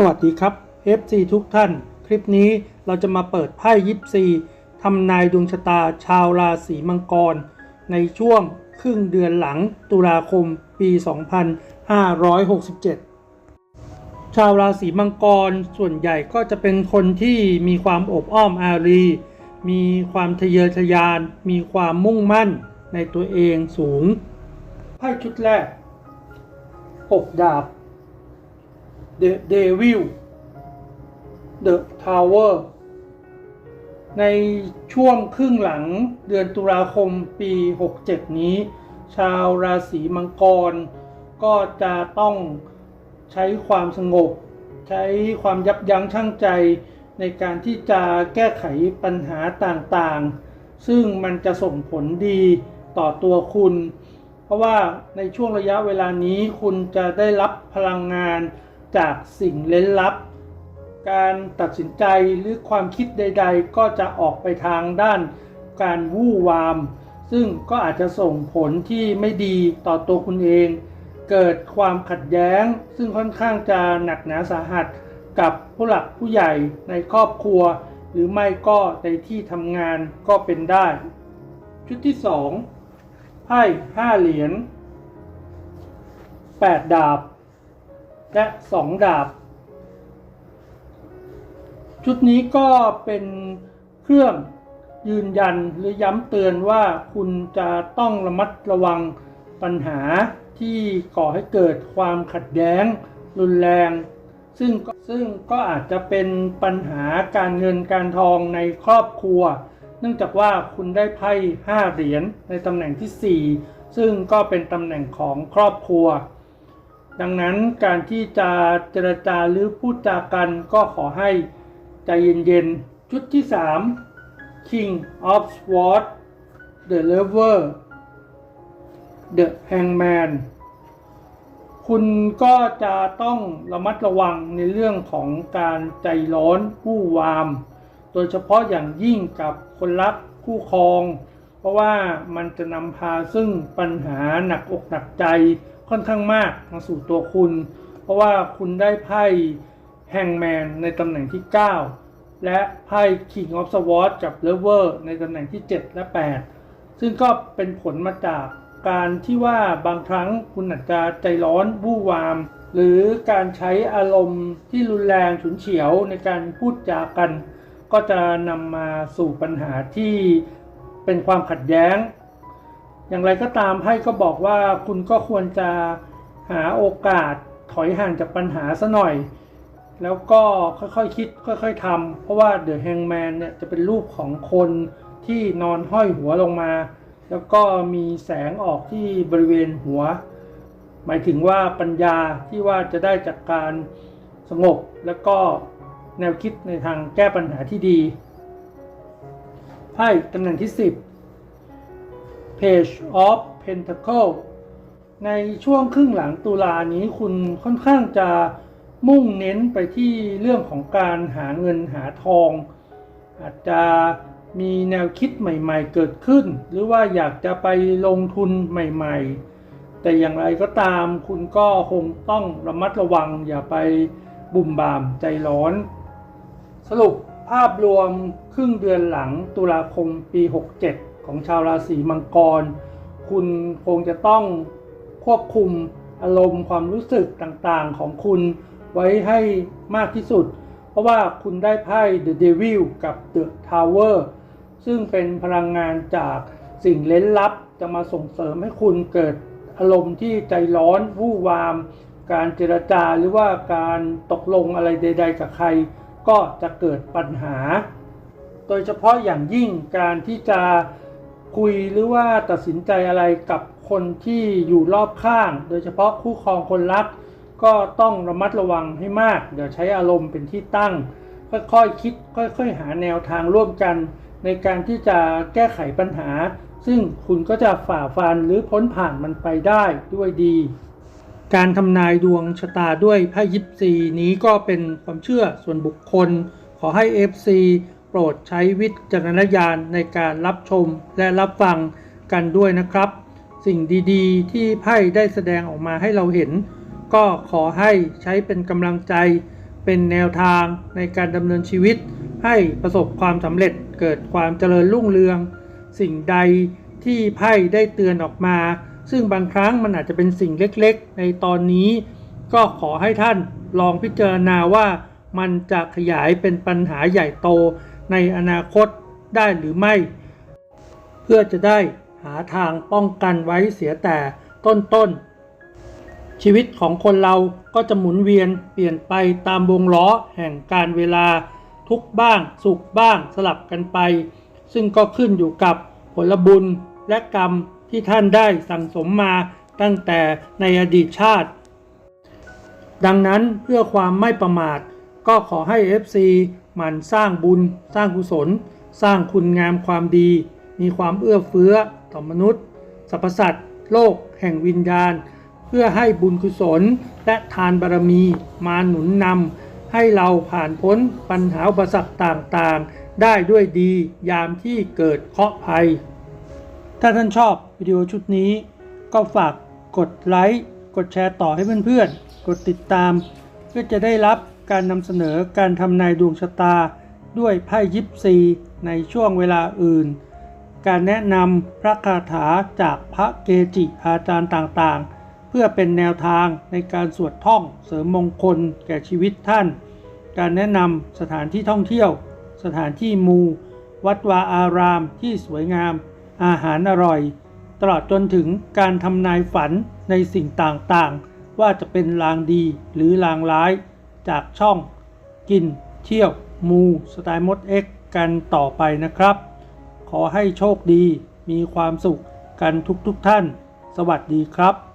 สวัสดีครับ FC ทุกท่าน คลิปนี้เราจะมาเปิดไพ่ยิปซีทำนายดวงชะตาชาวราศีมังกร ในช่วงครึ่งเดือนหลังตุลาคมปี 2567 ชาวราศีมังกรส่วนใหญ่ก็จะเป็นคนที่มีความอบอ้อมอารี มีความทะเยอทะยาน มีความมุ่งมั่นในตัวเองสูง ไพ่ชุดแรกหกดาบ The Devil The Tower ในช่วงครึ่งหลังเดือนตุลาคมปี 67 นี้ ชาวราศีมังกร ก็จะต้องใช้ความสงบ ใช้ความยับยั้งชั่งใจในการที่จะแก้ไขปัญหาต่างๆ ซึ่งมันจะส่งผลดีต่อตัวคุณ เพราะว่าในช่วงระยะเวลานี้คุณจะได้รับพลังงาน จากสิ่งเล้นลับ การตัดสินใจหรือความคิดใด ๆ ก็จะออกไปทางด้านการวู่วาม ซึ่งก็อาจจะส่งผลที่ไม่ดีต่อตัวคุณเอง เกิดความขัดแย้ง ซึ่งค่อนข้างจะหนักหนาสาหัสกับผู้หลักผู้ใหญ่ในครอบครัว หรือไม่ก็ในที่ทำงานก็เป็นได้ ชุดที่สองไพ่ห้าเหรียญแปดดาบ และสองดาบ ชุดนี้ก็เป็นเครื่องยืนยันหรือย้ำเตือนว่าคุณจะต้องระมัดระวังปัญหาที่ก่อให้เกิดความขัดแย้ง รุนแรง ซึ่งซึ่งก็อาจจะเป็นปัญหาการเงินการทองในครอบครัว เนื่องจากว่าคุณได้ไพ่5เหรียญในตำแหน่งที่ 4 ซึ่งก็เป็นตำแหน่งของครอบครัว ดังนั้นการที่จะเจรจาหรือพูดจากันก็ขอให้ใจเย็นๆ ชุดที่ 3 King of Swords The Lover The Hangman คุณก็จะต้องระมัดระวังในเรื่องของการใจร้อนผู้วาม โดยเฉพาะอย่างยิ่งกับคนรักคู่ครอง เพราะว่ามันจะนำพาซึ่งปัญหาหนักอกหนักใจ ค่อนข้างมากมาสู่ตัวคุณ เพราะว่าคุณได้ไพ่แฮงแมนในตำแหน่งที่ 9 และไพ่ King of Swords กับ Lover ในตำแหน่งที่ 7 และ 8 ซึ่งก็เป็นผลมาจากการที่ว่าบางครั้งคุณอาจจะใจร้อนวู่วาม หรือการใช้อารมณ์ที่รุนแรงฉุนเฉียวในการพูดจากัน ก็จะนำมาสู่ปัญหาที่เป็นความขัดแย้ง อย่างไรก็ตามไพ่ก็บอกว่าคุณก็ควรจะหาโอกาสถอยห่างจากปัญหาซะหน่อย แล้วก็ค่อยๆคคิดค่อยๆทำเพราะว่าเดอะแฮงแมนเนี่ยจะเป็นรูปของคนที่นอนห้อยหัวลงมา แล้วก็มีแสงออกที่บริเวณหัว หมายถึงว่าปัญญาที่ว่าจะได้จากการสงบแล้วก็แนวคิดในทางแก้ปัญหาที่ดีไพ่ตำแหน่งที่ 10 Page of Pentacle ในช่วงครึ่งหลังตุลานี้คุณค่อนข้างจะมุ่งเน้นไปที่เรื่องของการหาเงินหาทอง อาจจะมีแนวคิดใหม่ๆเกิดขึ้น หรือว่าอยากจะไปลงทุนใหม่ๆ แต่อย่างไรก็ตามคุณก็คงต้องระมัดระวังอย่าไปบุ่มบามใจร้อน สรุปภาพรวมครึ่งเดือนหลังตุลาคมปี 67 ของชาวราศีมังกร คุณคงจะต้องควบคุมอารมณ์ความรู้สึกต่างๆของคุณไว้ให้มากที่สุด เพราะว่าคุณได้ไพ่ The Devil กับ The Tower ซึ่งเป็นพลังงานจากสิ่งเล้นลับจะมาส่งเสริมให้คุณเกิดอารมณ์ที่ใจร้อนวู่วาม การเจรจาหรือว่าการตกลงอะไรใด ๆ กับใคร ก็จะเกิดปัญหา โดยเฉพาะอย่างยิ่งการที่จะ คุยหรือว่าตัดสินใจอะไรกับคนที่อยู่รอบข้าง โดยเฉพาะคู่ครองคนรัก ก็ต้องระมัดระวังให้มากอย่าใช้อารมณ์เป็นที่ตั้ง ค่อยๆคคิด ค่อยๆหาแนวทางร่วมกัน ในการที่จะแก้ไขปัญหา ซึ่งคุณก็จะฝ่าฟันหรือพ้นผ่านมันไปได้ด้วยดี การทำนายดวงชะตาด้วยไพ่ยิปซีนี้ก็เป็นความเชื่อส่วนบุคคล ขอให้ FC โปรดใช้วิจารณญาณในการรับชมและรับฟังกันด้วยนะครับ สิ่งดีๆ ที่ไพ่ได้แสดงออกมาให้เราเห็น ก็ขอให้ใช้เป็นกำลังใจ เป็นแนวทางในการดำเนินชีวิต ให้ประสบความสำเร็จเกิดความเจริญรุ่งเรือง สิ่งใดที่ไพ่ได้เตือนออกมา ซึ่งบางครั้งมันอาจจะเป็นสิ่งเล็กๆ ในตอนนี้ ก็ขอให้ท่านลองพิจารณาว่ามันจะขยายเป็นปัญหาใหญ่โต ในอนาคตได้หรือไม่ เพื่อจะได้หาทางป้องกันไว้เสียแต่ต้นๆชีวิตของคนเราก็จะหมุนเวียนเปลี่ยนไปตามวงล้อแห่งการเวลาทุกบ้างสุขบ้างสลับกันไป ซึ่งก็ขึ้นอยู่กับผลบุญและกรรมที่ท่านได้สั่งสมมาตั้งแต่ในอดีตชาติ ดังนั้นเพื่อความไม่ประมาท ก็ขอให้ FC มันสร้างบุญ สร้างกุศล สร้างคุณงามความดี มีความเอื้อเฟื้อต่อมนุษย์สรรพสัตว์โลก แห่งวิญญาณ เพื่อให้บุญกุศลและทานบารมีมาหนุนนำให้เราผ่านพ้นปัญหาอุปสรรคต่างๆ ได้ด้วยดียามที่เกิดเคราะห์ภัย ถ้าท่านชอบวิดีโอชุดนี้ ก็ฝากกดไลค์กดแชร์ต่อให้เพื่อนๆ กดติดตาม เพื่อจะได้รับ การนำเสนอการทำนายดวงชะตา ด้วยไพ่ยิปซีในช่วงเวลาอื่น การแนะนำพระคาถาจากพระเกจิอาจารย์ต่างๆ เพื่อเป็นแนวทางในการสวดท่องเสริมมงคลแก่ชีวิตท่าน การแนะนำสถานที่ท่องเที่ยว สถานที่มู วัดวาอารามที่สวยงาม อาหารอร่อย ตลอดจนถึงการทำนายฝันในสิ่งต่างๆ ว่าจะเป็นลางดีหรือลางร้าย จากช่องกินเที่ยวมูสไตล์มดเอ็กกันต่อไปนะครับ ขอให้โชคดีมีความสุขกันทุกๆทท่าน สวัสดีครับ